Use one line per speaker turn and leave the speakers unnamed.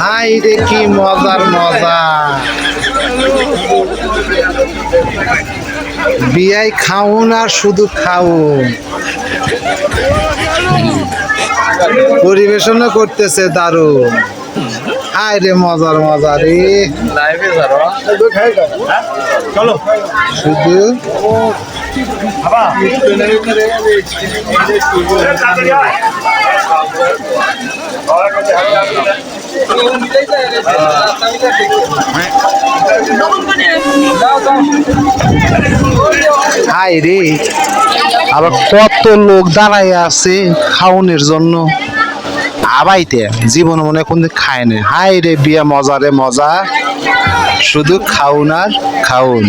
High কি মজার মজা। বিয়াই খাউন আর শুধু খাউন। পরিবেশনও করতেছে দারুণ। হাই রে মজার মজা রে
চলো।
শুধু
আয়।
হাই রে। আবার কত লোক দাঁড়ায় আছে খাওনের জন্য। আবাইতে, জীবন মনে কোন খায় না হাই রে, বিয়া মজারে মজা। শুধু খাউন আর খাউন